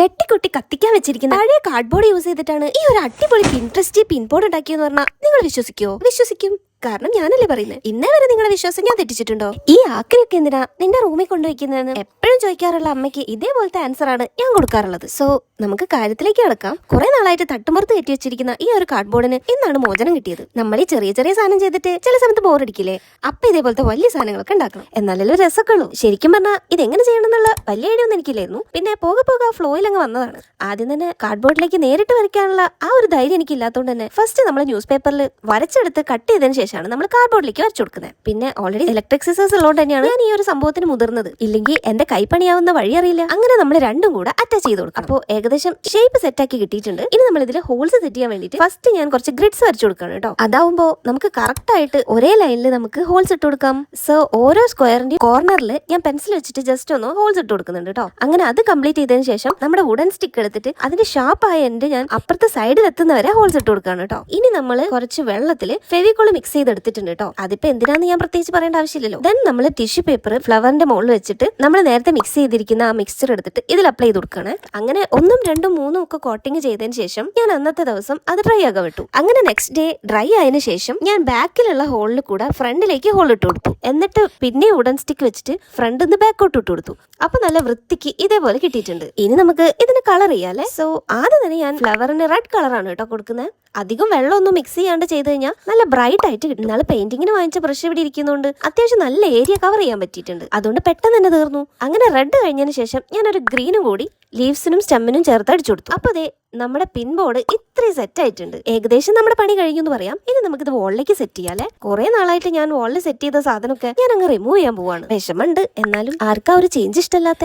വെട്ടിക്കുട്ടി കത്തിക്കാൻ വെച്ചിരിക്കുന്ന പഴയ കാർഡ്ബോർഡ് യൂസ് ചെയ്തിട്ടാണ് ഈ ഒരു അടിപൊളി പിൻട്രസ്റ്റ് പിൻബോർഡ് ഉണ്ടാക്കിയെന്ന് പറഞ്ഞാൽ നിങ്ങൾ വിശ്വസിക്കുമോ വിശ്വസിക്കും. കാരണം ഞാനല്ലേ പറയുന്നത് ഇന്നേ വരെ നിങ്ങളുടെ വിശ്വാസം ഞാൻ തെറ്റിച്ചിട്ടുണ്ടോ? ഈ ആക്രിയൊക്കെ എന്തിനാ നിന്റെ റൂമിൽ കൊണ്ടുവയ്ക്കുന്നതെന്ന് എപ്പോഴും ചോദിക്കാറുള്ള അമ്മയ്ക്ക് ഇതേപോലത്തെ ആൻസർ ആണ് ഞാൻ കൊടുക്കാറുള്ളത്. സോ നമുക്ക് കാര്യത്തിലേക്ക് കിടക്കാം. കുറെ നാളായിട്ട് തട്ടുമ്പുറത്ത് കയറ്റി വെച്ചിരിക്കുന്ന ഈ ഒരു കാർഡ്ബോർഡിന് എന്നാണ് മോചനം കിട്ടിയത്. നമ്മൾ ഈ ചെറിയ ചെറിയ സാധനം ചെയ്തിട്ട് ചില സമയത്ത് ബോറടിക്കില്ലേ അപ്പൊ ഇതേപോലത്തെ വലിയ സാധനങ്ങളൊക്കെ ഉണ്ടാക്കണം. എന്നാലല്ലോ രസമൊക്കെ ശരിക്കും പറഞ്ഞാൽ ഇതെങ്ങനെ ചെയ്യണം എന്നുള്ള വലിയ ഐഡിയ ഒന്നും എനിക്കില്ലായിരുന്നു. പിന്നെ പോകെ പോകെ ഫ്ലോയിൽ അങ്ങ് വന്നതാണ്. ആദ്യം തന്നെ കാർഡ്ബോർഡിലേക്ക് നേരിട്ട് വരയ്ക്കാനുള്ള ആ ഒരു ധൈര്യം എനിക്ക് ഇല്ലാത്തതുകൊണ്ട് തന്നെ ഫസ്റ്റ് നമ്മൾ ന്യൂസ് പേപ്പറിൽ വരച്ചെടുത്ത് കട്ട് ചെയ്തതിന് ശേഷമാണ് നമ്മൾ കാർഡ്ബോർഡിലേക്ക് വരച്ചു കൊടുക്കുന്നത്. പിന്നെ ഓൾറെഡി ഇലക്ട്രിക് സിസേഴ്സ് ഉള്ളതുകൊണ്ട് തന്നെയാണ് ഞാൻ ഈ ഒരു സംഭവത്തിന് മുതിർന്നത്. ഇല്ലെങ്കിൽ എന്റെ കൈപ്പണിയാവുന്ന വഴി അറിയില്ല. അങ്ങനെ നമ്മൾ രണ്ടും കൂടെ അറ്റാച്ച് ചെയ്ത് കൊടുക്കും അപ്പോൾ ഏകദേശം ഷേപ്പ് സെറ്റ് ആക്കി കിട്ടിയിട്ടുണ്ട്. ഇനി നമ്മൾ ഇതിൽ ഹോൾസ് സെറ്റ് ചെയ്യാൻ വേണ്ടിയിട്ട് ഫസ്റ്റ് ഞാൻ കുറച്ച് ഗ്രിഡ്സ് വരച്ചു കൊടുക്കണം കേട്ടോ. അതാവുമ്പോൾ നമുക്ക് കറക്റ്റ് ആയിട്ട് ഒരേ ലൈനിൽ നമുക്ക് ഹോൾസ് ഇട്ട് കൊടുക്കാം. സോ ഓരോ സ്ക്വയറിന്റെ കോർണറിൽ ഞാൻ പെൻസിൽ വെച്ചിട്ട് ജസ്റ്റ് ഒന്ന് ഹോൾസ് ഇട്ട് കൊടുക്കുന്നുണ്ട് കേട്ടോ. അങ്ങനെ അത് കംപ്ലീറ്റ് ചെയ്തതിന് ശേഷം നമ്മുടെ വുഡൻ സ്റ്റിക്ക് എടുത്തിട്ട് അതിന്റെ ഷാർപ്പായ എൻഡ് ഞാൻ അപ്പുറത്തെ സൈഡിൽ എത്തുന്നവരെ ഹോൾസ് ഇട്ട് കൊടുക്കുകയാണ് കേട്ടോ. ഇനി നമ്മൾ കുറച്ച് വെള്ളത്തിൽ ഫെവിക്കോൾ മിക്സ് ചെയ്തെടുത്തിട്ടുണ്ട് കേട്ടോ അതിപ്പോ എന്തിനാന്ന് ഞാൻ പ്രത്യേകിച്ച് പറയേണ്ട ആവശ്യമില്ലല്ലോ. ദെൻ നമ്മൾ ടിഷ്യൂ പേപ്പർ ഫ്ലവറിന്റെ മുകളിൽ വെച്ചിട്ട് നമ്മൾ നേരത്തെ മിക്സ് ചെയ്തിരിക്കുന്ന ആ മിക്സ്ചർ എടുത്തിട്ട് ഇതിൽ അപ്ലൈ ചെയ്ത് കൊടുക്കുകയാണ് അങ്ങനെ ഒന്നും രണ്ടും മൂന്നും ഒക്കെ കോട്ടിങ് ചെയ്തതിന് ശേഷം ഞാൻ അന്നത്തെ ദിവസം അത് ഡ്രൈ ആകാൻ വിട്ടു. അങ്ങനെ നെക്സ്റ്റ് ഡേ ഡ്രൈ ആയതിനു ശേഷം ഞാൻ ബാക്കിലുള്ള ഹോളിൽ കൂടെ ഫ്രണ്ടിലേക്ക് ഹോൾ ഇട്ട് കൊടുത്തു. എന്നിട്ട് പിന്നെ ഉടൻ സ്റ്റിക്ക് വെച്ചിട്ട് ഫ്രണ്ടിൽ നിന്ന് ബാക്കോട്ട് ഇട്ട് കൊടുത്തു. അപ്പൊ നല്ല വൃത്തിക്ക് ഇതേപോലെ കിട്ടിയിട്ടുണ്ട്. ഇനി നമുക്ക് ഇതിന് കളർ ചെയ്യാല്ലേ സോ ആദ്യം തന്നെ ഞാൻ ഫ്ലവറിന് റെഡ് കളറാണ് കേട്ടോ കൊടുക്കുന്നത് അധികം വെള്ളമൊന്നും മിക്സ് ചെയ്യാണ്ട് ചെയ്ത് കഴിഞ്ഞാൽ നല്ല ബ്രൈറ്റ് ആയിട്ട് കിട്ടും. നാളെ പെയിന്റിങ്ങിന് വാങ്ങിച്ച ബ്രഷ് ഇവിടെ ഇരിക്കുന്നതുകൊണ്ട് അത്യാവശ്യം നല്ല ഏരിയ കവർ ചെയ്യാൻ പറ്റിയിട്ടുണ്ട്. അതുകൊണ്ട് പെട്ടെന്ന് തന്നെ തീർന്നു. അങ്ങനെ റെഡ് കഴിഞ്ഞതിന് ശേഷം ഞാൻ ഒരു ഗ്രീനും കൂടി ലീവ്സിനും സ്റ്റെമ്മിനും ചേർത്ത് അടിച്ചു കൊടുത്തു. അപ്പൊ അതെ നമ്മുടെ പിൻബോർഡ് ഇത്രയും സെറ്റ് ആയിട്ടുണ്ട്. ഏകദേശം നമ്മുടെ പണി കഴിഞ്ഞു എന്ന് പറയാം. ഇനി നമുക്കിത് വോളിലേക്ക് സെറ്റ് ചെയ്യാല്ലേ കുറെ നാളായിട്ട് ഞാൻ വോളിൽ സെറ്റ് ചെയ്ത സാധനമൊക്കെ ഞാൻ അങ്ങ് റിമൂവ് ചെയ്യാൻ പോവാണ്. വിഷമുണ്ട് എന്നാലും ആർക്കാ ഒരു ചേഞ്ച് ഇഷ്ടമല്ലാത്ത?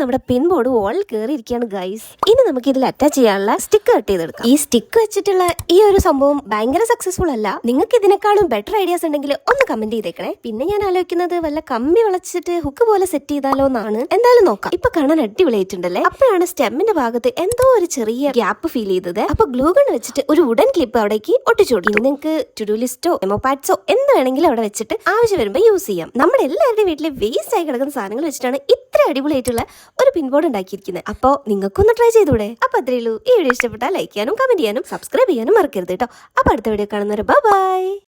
നമ്മുടെ പിൻ ബോർഡ് വോളിൽ കയറിയിരിക്കുകയാണ് ഗൈസ് ഇനി നമുക്ക് ഇതിൽ അറ്റാച്ച് ചെയ്യാനുള്ള സ്റ്റിക്ക് കട്ട് ചെയ്തെടുക്കാം. ഈ സ്റ്റിക്ക് വെച്ചിട്ടുള്ള ഈ ഒരു സംഭവം ഭയങ്കര സക്സസ്ഫുൾ അല്ല. നിങ്ങൾക്ക് ഇതിനേക്കാളും ബെറ്റർ ഐഡിയാസ് ഉണ്ടെങ്കിൽ ഒന്ന് കമന്റ് ചെയ്തേക്കണേ. പിന്നെ ഞാൻ ആലോചിക്കുന്നത് വല്ല കമ്പി വളച്ചിട്ട് ഹുക്ക് പോലെ സെറ്റ് ചെയ്താലോ എന്നാണ്. എന്തായാലും നോക്കാം. ഇപ്പൊ കാണാൻ അടിപൊളിയായിട്ടുണ്ടല്ലേ അപ്പോഴാണ് സ്റ്റെമ്മിന്റെ ഭാഗത്ത് എന്തോ ഒരു ചെറിയ ഗ്യാപ്പ് ഫീൽ ചെയ്തത്. അപ്പൊ ഗ്ലൂ ഗൺ വെച്ചിട്ട് ഒരു വുഡൻ ക്ലിപ്പ് അവിടേക്ക് ഒട്ടിച്ചു കൊടുക്കും. ഇനി നിങ്ങൾക്ക് ടുഡു ലിസ്റ്റോ എമോപാഡ്സോ എന്ത് വേണമെങ്കിലും അവിടെ വെച്ചിട്ട് ആവശ്യം വരുമ്പോൾ യൂസ് ചെയ്യാം. നമ്മുടെ എല്ലാവരുടെയും വീട്ടിലെ വേസ്റ്റ് ആയി കിടക്കുന്ന സാധനങ്ങൾ വെച്ചിട്ടാണ് ഇത്ര അടിപൊളിയായിട്ടുള്ള ഒരു പിൻബോർഡ് ഉണ്ടാക്കിയിരിക്കുന്നത്. അപ്പോൾ നിങ്ങൾക്കൊന്ന് ട്രൈ ചെയ്തൂടെ? അപ്പൊ അത്രേ ഉള്ളൂ. ഈ വീഡിയോ ഇഷ്ടപ്പെട്ടാൽ ലൈക്ക് ചെയ്യാനും കമന്റ് ചെയ്യാനും സബ്സ്ക്രൈബ് ചെയ്യാനും മറക്കരുത് കേട്ടോ. അപ്പൊ അടുത്ത വീഡിയോ കാണുന്നവരെ ബൈ